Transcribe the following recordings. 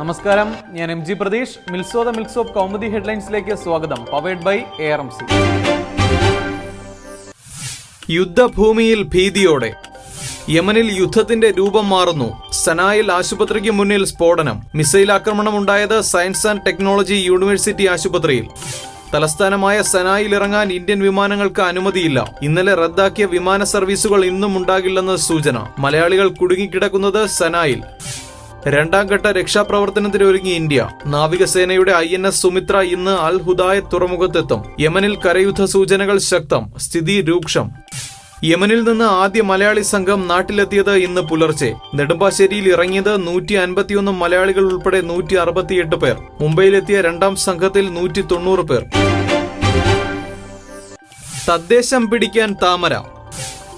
നമസ്കാരം. ഞാൻ M G Pratheesh. മിൽസോദ മിൽക്സ് ഓഫ് കൗമുദി ഹെഡ്ലൈൻസിലേക്ക് സ്വാഗതം. Powered by A R M C. യുദ്ധഭൂമിയിൽ ഭീതിയോടെ യമനിൽ യുദ്ധത്തിന്റെ രൂപം മാറുന്നു. സനായിൽ ആശുപത്രിക്ക് മുന്നിൽ സ്ഫോടനം. മിസൈൽ ആക്രമണം ഉണ്ടായത് സയൻസ് ആൻഡ് ടെക്നോളജി യൂണിവേഴ്സിറ്റി ആശുപത്രിയിൽ. തലസ്ഥാനമായ സനായിൽ ഇറങ്ങാൻ ഇന്ത്യൻ വിമാനങ്ങൾക്ക് അനുമതിയില്ല. ഇന്നലെ റദ്ദാക്കിയ വിമാന സർവീസുകൾ ഇന്നും ഉണ്ടാകില്ലെന്ന് സൂചന. മലയാളികൾ കുടുങ്ങിക്കിടക്കുന്നത് സനായിൽ. രണ്ടാം ഘട്ട രക്ഷാപ്രവർത്തനത്തിന് ഒരുങ്ങി ഇന്ത്യ. നാവികസേനയുടെ ഐ എൻ എസ് സുമിത്ര ഇന്ന് അൽ ഹുദായ തുറമുഖത്തെത്തും. യമനിൽ കരയുദ്ധ സൂചനകൾ ശക്തം. സ്ഥിതി രൂക്ഷം. യമനിൽ നിന്ന് ആദ്യ മലയാളി സംഘം നാട്ടിലെത്തിയത് ഇന്ന് പുലർച്ചെ. നെടുമ്പാശ്ശേരിയിൽ ഇറങ്ങിയത് നൂറ്റി അൻപത്തിയൊന്ന് മലയാളികൾ ഉൾപ്പെടെ നൂറ്റി അറുപത്തിയെട്ട് പേർ. മുംബൈയിലെത്തിയ രണ്ടാം സംഘത്തിൽ നൂറ്റി തൊണ്ണൂറ് പേർ. തദ്ദേശം പിടിക്കാൻ താമര.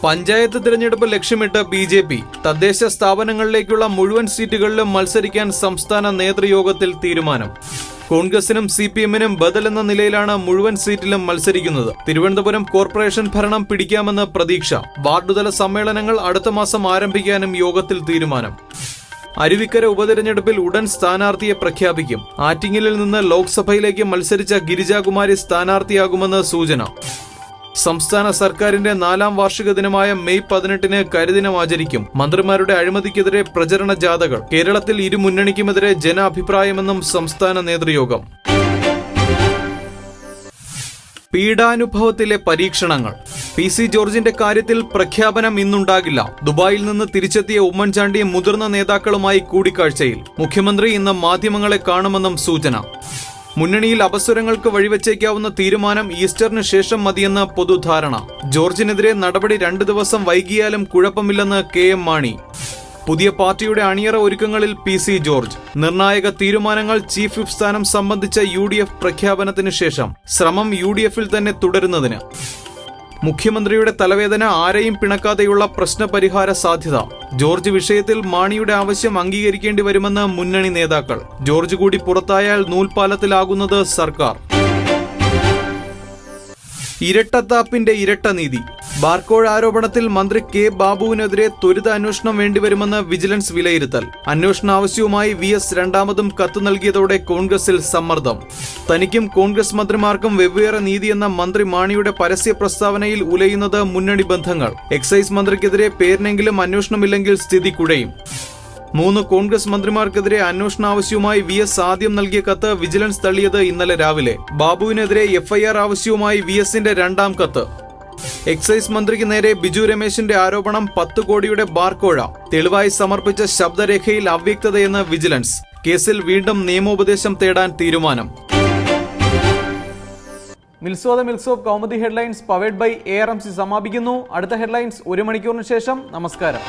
പഞ്ചായത്ത് തിരഞ്ഞെടുപ്പ് ലക്ഷ്യമിട്ട് ബി ജെ പി തദ്ദേശ സ്ഥാപനങ്ങളിലേക്കുള്ള മുഴുവൻ സീറ്റുകളിലും മത്സരിക്കാൻ സംസ്ഥാന നേതൃയോഗത്തിൽ തീരുമാനം. കോൺഗ്രസിനും സി പി എമ്മിനും ബദൽ എന്ന നിലയിലാണ് മുഴുവൻ സീറ്റിലും മത്സരിക്കുന്നത്. തിരുവനന്തപുരം കോർപ്പറേഷൻ ഭരണം പിടിക്കാമെന്ന് പ്രതീക്ഷ. വാർഡുതല സമ്മേളനങ്ങൾ അടുത്ത മാസം ആരംഭിക്കാനും യോഗത്തിൽ തീരുമാനം. അരുവിക്കര ഉപതെരഞ്ഞെടുപ്പിൽ ഉടൻ സ്ഥാനാർത്ഥിയെ പ്രഖ്യാപിക്കും. ആറ്റിങ്ങലിൽ നിന്ന് ലോക്സഭയിലേക്ക് മത്സരിച്ച ഗിരിജാകുമാരി സ്ഥാനാർത്ഥിയാകുമെന്ന് സൂചന. സംസ്ഥാന സർക്കാരിന്റെ നാലാം വാർഷിക ദിനമായ മെയ് പതിനെട്ടിന് കരിദിനം ആചരിക്കും. മന്ത്രിമാരുടെ അഴിമതിക്കെതിരെ പ്രചരണ ജാഥകൾ. കേരളത്തിൽ ഇരു മുന്നണിക്കുമെതിരെ ജനാഭിപ്രായമെന്നും സംസ്ഥാന നേതൃയോഗം. പീഡാനുഭവത്തിലെ പരീക്ഷണങ്ങൾ. പി സി ജോർജിന്റെ കാര്യത്തിൽ പ്രഖ്യാപനം ഇന്നുണ്ടാകില്ല. ദുബായിൽ നിന്ന് തിരിച്ചെത്തിയ ഉമ്മൻചാണ്ടി മുതിർന്ന നേതാക്കളുമായി കൂടിക്കാഴ്ചയിൽ. മുഖ്യമന്ത്രി ഇന്ന് മാധ്യമങ്ങളെ കാണുമെന്നും സൂചന. മുന്നണിയിൽ അപസ്വരങ്ങൾക്ക് വഴിവെച്ചേക്കാവുന്ന തീരുമാനം ഈസ്റ്ററിന് ശേഷം മതിയെന്ന് പൊതുധാരണ. ജോർജിനെതിരെ നടപടി രണ്ടു ദിവസം വൈകിയാലും കുഴപ്പമില്ലെന്ന് കെ എം മാണി. പുതിയ പാർട്ടിയുടെ അണിയറ ഒരുക്കങ്ങളിൽ പി സി ജോർജ്. നിർണായക തീരുമാനങ്ങൾ ചീഫ് വിപ്പ് സ്ഥാനം സംബന്ധിച്ച യു ഡി എഫ് പ്രഖ്യാപനത്തിന് ശേഷം. ശ്രമം യു ഡി എഫിൽ തന്നെ തുടരുന്നതിന്. മുഖ്യമന്ത്രിയുടെ തലവേദന ആരെയും പിണക്കാതെയുള്ള പ്രശ്നപരിഹാര സാധ്യത. ജോർജ് വിഷയത്തിൽ മാണിയുടെ ആവശ്യം അംഗീകരിക്കേണ്ടി വരുമെന്ന് മുന്നണി നേതാക്കൾ. ജോർജ് കൂടി പുറത്തായാൽ നൂൽപാലത്തിലാകുന്നത് സർക്കാർ. ഇരട്ടത്താപ്പിന്റെ ഇരട്ട നീതി. ബാർക്കോഴ് ആരോപണത്തിൽ മന്ത്രി കെ ബാബുവിനെതിരെ ത്വരിത അന്വേഷണം വേണ്ടിവരുമെന്ന് വിജിലൻസ് വിലയിരുത്തൽ. അന്വേഷണ ആവശ്യവുമായി വി എസ് രണ്ടാമതും കത്ത് നൽകിയതോടെ കോൺഗ്രസിൽ സമ്മർദ്ദം. തനിക്കും കോൺഗ്രസ് മന്ത്രിമാർക്കും വെവ്വേറെ നീതിയെന്ന മന്ത്രി മാണിയുടെ പരസ്യ പ്രസ്താവനയിൽ ഉലയുന്നത് മുന്നണി ബന്ധങ്ങൾ. എക്സൈസ് മന്ത്രിക്കെതിരെ പേരിനെങ്കിലും അന്വേഷണമില്ലെങ്കിൽ സ്ഥിതി കുഴയും. മൂന്ന് കോൺഗ്രസ് മന്ത്രിമാർക്കെതിരെ അന്വേഷണ ആവശ്യവുമായി വി എസ് ആദ്യം നൽകിയ കത്ത് വിജിലൻസ് തള്ളിയത് ഇന്നലെ രാവിലെ. ബാബുവിനെതിരെ എഫ്ഐആർ ആവശ്യവുമായി വി എസിന്റെ രണ്ടാം കത്ത്. എക്സൈസ് മന്ത്രിക്ക് നേരെ ബിജു രമേശിന്റെ ആരോപണം പത്ത് കോടിയുടെ ബാർക്കോഴ തെളിവായി സമർപ്പിച്ച ശബ്ദരേഖയിൽ അവ്യക്തതയെന്ന് വിജിലൻസ്. കേസിൽ വീണ്ടും നിയമോപദേശം തേടാൻ തീരുമാനം. മിൽസോദ മിൽക്സ് of Kaumudi headlines powered by A R M C സമാപിക്കുന്നു. അടുത്ത ഹെഡ്ലൈൻസ് ഒരു മണിക്കൂറിന് ശേഷം. നമസ്കാരം.